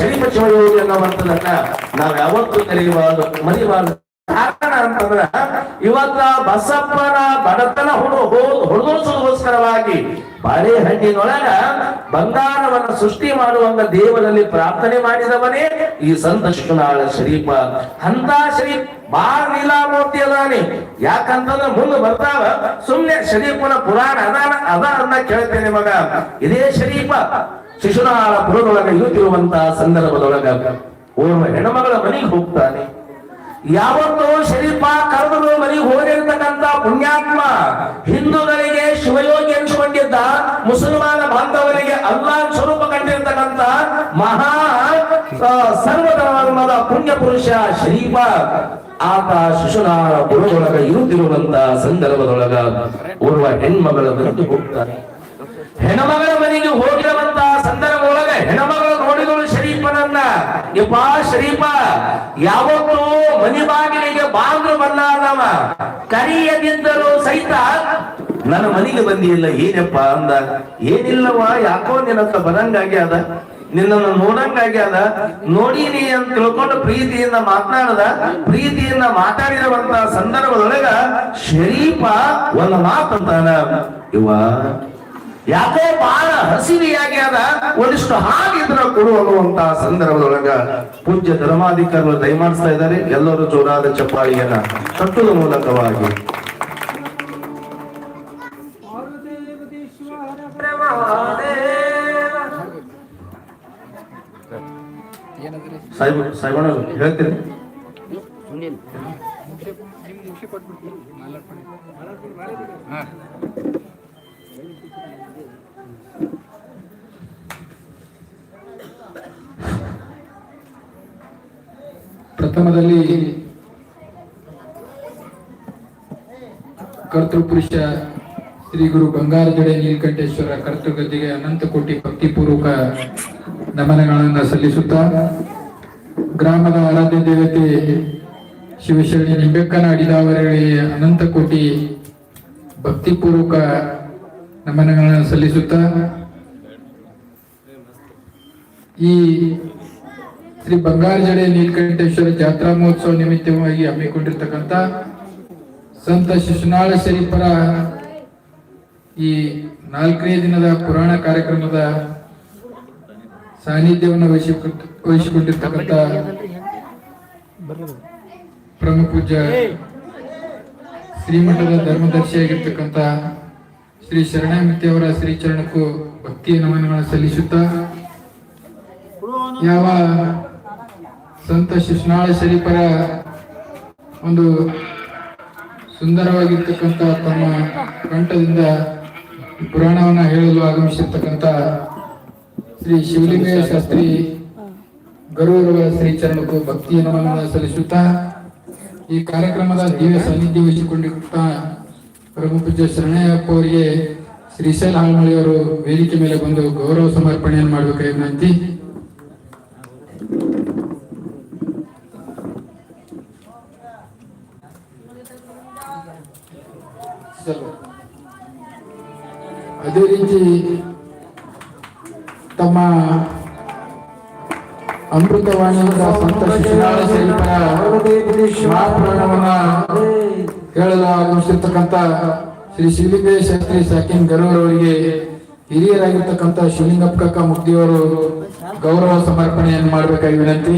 ಶರೀಫ ಶಿವಯೋಗಿ ನಾವು ಯಾವತ್ತೂ ಕರೆಯಬಾರದು, ಮರಿಬಾರದು. ಕಾರಣ ಅಂತಂದ್ರ ಇವತ್ತ ಬಸಪ್ಪನ ಬಡತನ ಹುಡು ಹೊಡೆದೋಸೋಸ್ಕರವಾಗಿ ಬಾಳೆಹಣ್ಣಿನೊಳಗ ಬಂಗಾರವನ್ನ ಸೃಷ್ಟಿ ಮಾಡುವಂತ ದೇವರಲ್ಲಿ ಪ್ರಾರ್ಥನೆ ಮಾಡಿದವನೇ ಈ ಸಂತ ಶಿಶುನಾಳ ಶ್ರೀಪ ಅಂತ ಶ್ರೀ ಬಾಳ ನೀಲಾಮೂರ್ತಿ ಅದಾನೆ ಯಾಕಂತಂದ್ರೆ ಮುಂದೆ ಬರ್ತಾವ, ಸುಮ್ನೆ ಶರೀಫನ ಪುರಾಣ ಅದಾನ ಅದ ಕೇಳ್ತೇನೆ ಮಗ. ಇದೇ ಶರೀಫ ಶಿಶುನಾಳ ಪುರದೊಳಗ ಇರುತ್ತಿರುವಂತಹ ಸಂದರ್ಭದೊಳಗ ಓರ್ವ ಹೆಣ್ಮಗಳ ಮನೆಗೆ ಹೋಗ್ತಾನೆ. ಯಾವತ್ತೋ ಶರೀಫ ಕರೆದು ಮನೆಗೆ ಹೋಗಿರ್ತಕ್ಕಂತ ಪುಣ್ಯಾತ್ಮ ಹಿಂದೂಗಳಿಗೆ ಶಿವಯೋಗಿ ಅನ್ಸ್ಕೊಂಡಿದ್ದ ಮುಸಲ್ಮಾನ ಬಾಂಧವರಿಗೆ ಅಲ್ಲಾ ಸ್ವರೂಪ ಕಂಡಿರ್ತಕ್ಕಂತ ಮಹಾ ಸರ್ವಧರ್ಮದ ಪುಣ್ಯ ಪುರುಷ ಶರೀಫ ಆತ ಶಿಶುನಾಳ ಪುರದೊಳಗ ಇರುತ್ತಿರುವಂತ ಸಂದರ್ಭದೊಳಗ ಓರ್ವ ಹೆಣ್ಮಗಳ ಮನೆಗೆ ಹೋಗ್ತಾನೆ. ಹೆಣ್ಮಗಳ ಮನೆಗೆ ಹೋಗಿರುವಂತ ಹೆಣ್ಮಗಳು ನೋಡಿದಳು ಶರೀಫನನ್ನ. ಯಪ್ಪ ಶರೀಫ, ಯಾವತ್ತೂ ಮನಿ ಬಾಗಿಲಿಗೆ ಬಾಗಿಲು ಬಂದಾದವ ಕರಿಯದಿದ್ದರೂ ಸಹಿತ ನನ್ನ ಮನೆಗೆ ಬಂದಿಲ್ಲ. ಏನಪ್ಪ ಅಂದ. ಏನಿಲ್ಲವ ಯಾಕೋ ನಿನ್ನಂತ ಬರಂಗಾಗಿ ಅದ. ನಿನ್ನನ್ನು ನೋಡಂಗಾಗಿ ಅದ. ನೋಡೀನಿ ಅಂತ ತಿಳ್ಕೊಂಡು ಪ್ರೀತಿಯಿಂದ ಮಾತನಾಡದ. ಪ್ರೀತಿಯಿಂದ ಮಾತಾಡಿರುವಂತ ಸಂದರ್ಭದೊಳಗ ಶರೀಫ ಒಂದು ಮಾತಂತಾನ. ಇವ ಯಾಕೋ ಬಹಳ ಹಸಿವಿಯಾಗಿ ಅದ ಒಂದಿಷ್ಟು ಹಾಗಿದ್ರ ಕೊಡು ಅನ್ನುವಂತ ಸಂದರ್ಭದೊಳಗ ಪೂಜ್ಯ ಧರ್ಮಾಧಿಕಾರಿಗಳು ದಯಮಾಡಿಸ್ತಾ ಇದ್ದಾರೆ. ಎಲ್ಲರೂ ಜೋರಾದ ಚಪ್ಪಾಳಿಯನ್ನ ತಟ್ಟುವ ಮೂಲಕವಾಗಿ. ಸಾಹೇಬ್ ಸಾಹೇಬಣ್ಣ ಹೇಳ್ತೀರಿ? ಪ್ರಥಮದಲ್ಲಿ ಕರ್ತೃಪುರುಷ ಶ್ರೀ ಗುರು ಬಂಗಾರಜಡೆ ನೀಲಕಂಠೇಶ್ವರ ಕರ್ತೃಗದ್ದಿಗೆ ಅನಂತ ಕೋಟಿ ಭಕ್ತಿಪೂರ್ವಕ ನಮನಗಳನ್ನು ಸಲ್ಲಿಸುತ್ತಾ ಗ್ರಾಮದ ಆರಾಧ್ಯ ದೇವತೆ ಶಿವಶರಣಿ ನಿಂಬೆಕ್ಕನ ಅಡಿದಾವರಿಗೆ ಅನಂತ ಕೋಟಿ ಭಕ್ತಿಪೂರ್ವಕ ನಮನಗಳನ್ನು ಸಲ್ಲಿಸುತ್ತಾ ಈ ಶ್ರೀ ಬಂಗಾರಜಡೆ ನೀಲಕಂಠೇಶ್ವರ ಜಾತ್ರಾ ಮಹೋತ್ಸವ ನಿಮಿತ್ತವಾಗಿ ಹಮ್ಮಿಕೊಂಡಿರ್ತಕ್ಕಂಥ ಸಂತ ಶಿಶುನಾಳ ಶರೀಫರ ಈ ನಾಲ್ಕನೇ ದಿನದ ಪುರಾಣ ಕಾರ್ಯಕ್ರಮದ ಸಾನ್ನಿಧ್ಯವನ್ನು ವಹಿಸಿಕೊಂಡಿರ್ತಕ್ಕಂಥ ಪ್ರಮುಖ ಪೂಜ್ಯ ಶ್ರೀಮಠದ ಧರ್ಮದರ್ಶಿಯಾಗಿರ್ತಕ್ಕಂಥ ಶ್ರೀ ಶರಣಮೂರ್ತಿ ಅವರ ಶ್ರೀಚರಣಕ್ಕೂ ಭಕ್ತಿಯ ನಮನಗಳನ್ನು ಸಲ್ಲಿಸುತ್ತಾ ಯಾವ ಸಂತ ಶಿಶುನಾಳ ಶರೀಫರ ಒಂದು ಸುಂದರವಾಗಿರ್ತಕ್ಕಂಥ ತಮ್ಮ ಕಂಠದಿಂದ ಪುರಾಣವನ್ನು ಹೇಳಲು ಆಗಮಿಸಿರ್ತಕ್ಕಂಥ ಶ್ರೀ ಶಿವಲಿಂಗಯ್ಯ ಶಾಸ್ತ್ರಿ ಶ್ರೀ ಚರಣಕ್ಕೂ ಭಕ್ತಿಯನ್ನು ನಮನವನ್ನು ಸಲ್ಲಿಸುತ್ತಾ ಈ ಕಾರ್ಯಕ್ರಮದ ದಿವ್ಯ ಸಾನ್ನಿಧ್ಯ ಪ್ರಮುಖ ಪೂಜ್ಯ ಶರಣಯ್ಯಪ್ಪ ಅವರಿಗೆ ಶ್ರೀಶೈಲ ಹಾಳ್ಮಳಿಯವರು ವೇದಿಕೆ ಮೇಲೆ ಬಂದು ಗೌರವ ಸಮರ್ಪಣೆಯನ್ನು ಮಾಡಬೇಕಾಗಿ ವಿನಂತಿ. ಅದೇ ರೀತಿ ತಮ್ಮ ಅಮೃತವಾಣಿಯಿಂದ ಸಂತ ಶಿಶುನಾಳ ಶರೀಫರ ಮಹಾಪುರಾಣವನ್ನ ಶ್ರೀ ಶಿವಲಿಂಗೇಶ ಶಾಸ್ತ್ರಿ ಸಾಕಿನ್ ಗರೂರ್ ಅವರಿಗೆ ಹಿರಿಯರಾಗಿರ್ತಕ್ಕಂಥ ಮುಕ್ತಿಯವರು ಗೌರವ ಸಮರ್ಪಣೆಯನ್ನು ಮಾಡಬೇಕಾಗಿ ವಿನಂತಿ.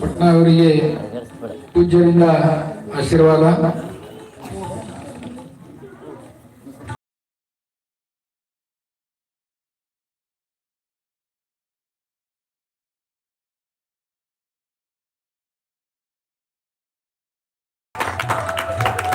ಪಟ್ನಾ ಅವರಿಗೆ ಪೂಜ್ಯರಿಂದ ಆಶೀರ್ವಾದ.